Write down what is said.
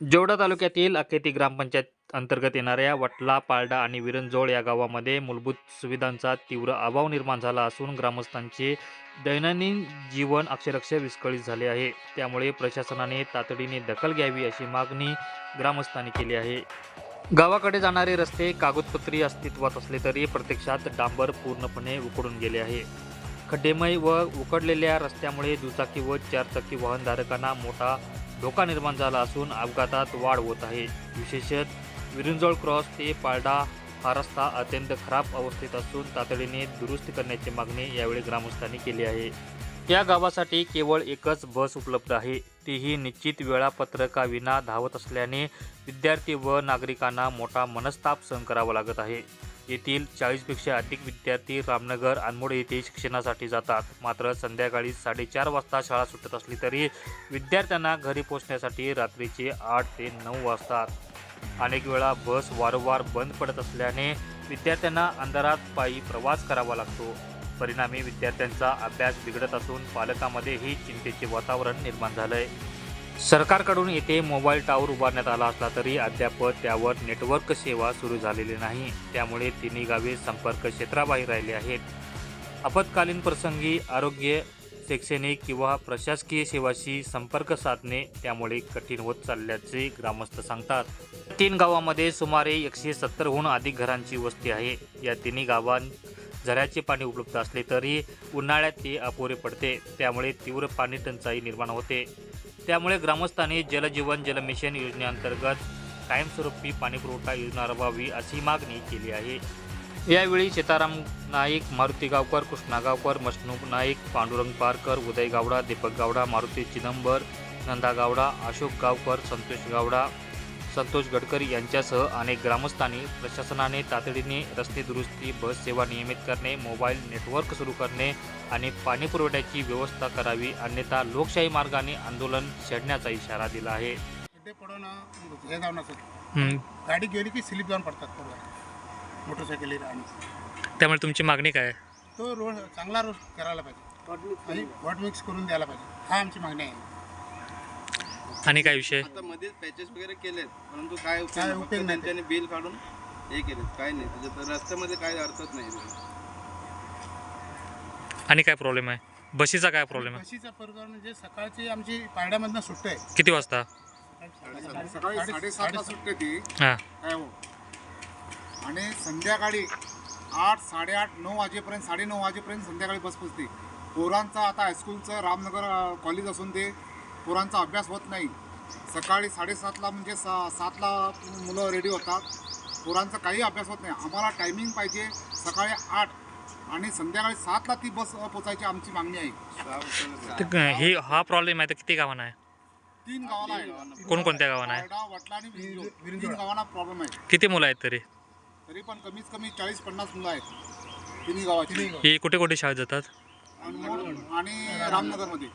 जेवढा तालुक्यातील अखेती ग्रामपंचायत अंतर्गत येणाऱ्या वटला पालडा आणि विरंजोळ या गावामध्ये मूलभूत सुविधांचा तीव्र अभाव निर्माण झाला असून ग्रामस्थांचे दैनंदिन जीवन अक्षरक्ष विस्कळीत झाले आहे. त्यामुळे प्रशासनाने तातडीने दखल घ्यावी अशी मागणी ग्रामस्थांनी केली आहे. गावाकडे जाणारे रस्ते कागदपत्री अस्तित्वात असले तरी प्रत्यक्षात डांबर पूर्णपणे उकडून गेले आहे. खड्डेमय व उकडलेल्या रस्त्यामुळे दुचाकी व चारचाकी वाहनधारकांना मोठा धोका निर्माण झाला असून अपघातात वाढ होत आहे. विशेषतः विरुंजोळ क्रॉस ते पालडा हा रस्ता अत्यंत खराब अवस्थेत असून तातडीने दुरुस्त करण्याची मागणी यावेळी ग्रामस्थांनी केली आहे. या गावासाठी केवळ एकच बस उपलब्ध आहे. तीही निश्चित वेळापत्रकाविना धावत असल्याने विद्यार्थी व नागरिकांना मोठा मनस्ताप सहन करावा लागत आहे. येथील चाळीसपेक्षा अधिक विद्यार्थी रामनगर अनमोड येथे शिक्षणासाठी जातात. मात्र संध्याकाळी साडेचार वाजता शाळा सुटत असली तरी विद्यार्थ्यांना घरी पोहोचण्यासाठी रात्रीचे आठ ते नऊ वाजतात. अनेक वेळा बस वारंवार बंद पडत असल्याने विद्यार्थ्यांना अंधारात पायी प्रवास करावा लागतो. परिणामी विद्यार्थ्यांचा अभ्यास बिघडत असून पालकांमध्येही चिंतेचे वातावरण निर्माण झालंय. सरकारकडून येथे मोबाईल टावर उभारण्यात आला असला तरी अद्याप त्यावर नेटवर्क सेवा सुरू झालेली नाही. त्यामुळे तिन्ही गावे संपर्क क्षेत्राबाहेर राहिले आहेत. आपत्कालीन प्रसंगी आरोग्य शैक्षणिक किंवा प्रशासकीय सेवाशी संपर्क साधणे त्यामुळे कठीण होत चालल्याचे ग्रामस्थ सांगतात. तीन गावामध्ये सुमारे एकशे सत्तरहून अधिक घरांची वस्ती आहे. या तिन्ही गावांत झऱ्याचे पाणी उपलब्ध असले तरी उन्हाळ्यात ते अपुरे पडते. त्यामुळे तीव्र पाणी टंचाई निर्माण होते. त्यामुळे ग्रामस्थांनी जलजीवन जलमिशन योजनेअंतर्गत कायमस्वरूपी पाणीपुरवठा योजना राबवावी अशी मागणी केली आहे. यावेळी सीताराम नाईक मारुती गावकर कृष्णा गावकर मशनूब नाईक पांडुरंग पारकर उदय गावडा दीपक गावडा मारुती चिदंबर नंदा गावडा अशोक गावकर संतोष गावडा संतोष गडकरी यांच्यासह अनेक ग्रामस्थांनी प्रशासनाने तातडीने रस्ते दुरुस्ती बस सेवा नियमित करणे मोबाईल नेटवर्क सुरू करणे आणि पाणी पुरवठ्याची व्यवस्था करावी अन्यथा लोकशाही मार्गाने आंदोलन छेडण्याचा इशारा दिला आहे. गाडी गेली की स्लिप जाऊन पडतात मोटरसायकली त्यामुळे तुमची मागणी काय? तो रोड चांगला रोड करायला पाहिजे. मिक्स करून द्यायला पाहिजे. हा आमची मागणी आहे. आणि काय विषय. आता मध्येच पॅचेस वगैरे केलेत परंतु काय उपयोग काय नाही. उपयोग नाही. त्यांच्याने बिल काढून हे केलेत काय नाही. त्याच्यात रस्त्यामध्ये काय अर्थच नाही. आणि काय प्रॉब्लेम आहे? बशीचा काय प्रॉब्लेम बशीचा प्रकार म्हणजे सकाळची आमची पारड्यामधनं सुट्ट. आहे किती वाजता? सकाळी साडेसातला सुटते ती. हां. काय हो? आणि संध्याकाळी आठ साडेआठ नऊ वाजेपर्यंत साडेनऊ वाजेपर्यंत संध्याकाळी बस पोचते पोरांचा आता हायस्कूलचं रामनगर अ, कॉलेज असून ते पोरांचा अभ्यास होत नाही. सकाळी साडेसातला म्हणजे सा सातला मुलं रेडी होतात. पोरांचा काही अभ्यास होत नाही. आम्हाला टायमिंग पाहिजे. सकाळी आठ आणि संध्याकाळी सातला ती बस पोचायची आमची मागणी आहे. ही हा प्रॉब्लेम आहे तर किती गावांना आहे? तीन गावाला आहे. कोणकोणत्या गावांना आहे? वटला आणि. तीन गावांना प्रॉब्लेम आहे. किती मुलं आहेत तरी? तरी पण कमीत कमी चाळीस पन्नास मुलं आहेत. तिन्ही गावाची. ही कुठे कुठे शाळेत जातात आणि रामनगरमध्ये.